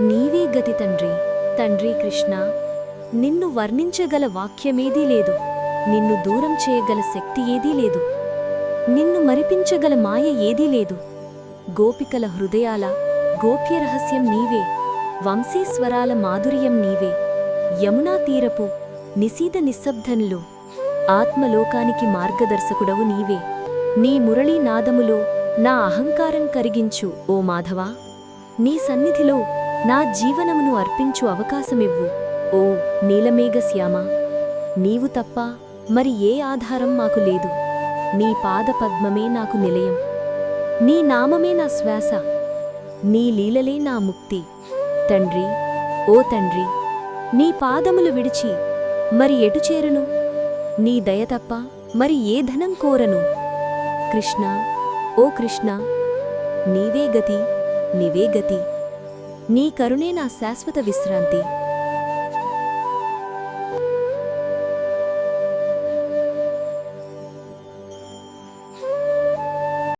నీవే గతి తండ్రి. తండ్రి కృష్ణ నిన్ను వర్ణించగల వాక్యమేదీ లేదు. నిన్ను దూరం చేయగల శక్తి ఏదీ లేదు. నిన్ను మరిపించగల మాయ ఏదీ లేదు. గోపికల హృదయాల గోప్య రహస్యం నీవే. వంశీస్వరాల మాధుర్యం నీవే. యమునా తీరపు నిశీత నిశ్శబ్దంలో ఆత్మలోకానికి మార్గదర్శకుడవు నీవే. నీ మురళీ నాదములో నా అహంకారం కరిగించు ఓ మాధవా. నీ సన్నిధిలో నా జీవనమును అర్పించు అవకాశమివ్వు. ఓ నీలమేఘ శ్యామ నీవు తప్ప మరి ఏ ఆధారం మాకు లేదు. నీ పాదపద్మమే నాకు నిలయం. నీ నామమే నా శ్వాస నీ లీలలే నా ముక్తి. తండ్రి ఓ తండ్రి నీ పాదములు విడిచి మరి ఎటు చేరును? నీ దయ తప్ప మరి ఏ ధనం కోరను? కృష్ణ ఓ కృష్ణ నీవే గతి నీవే గతి. నీ కరుణే నా శాశ్వత విశ్రాంతి.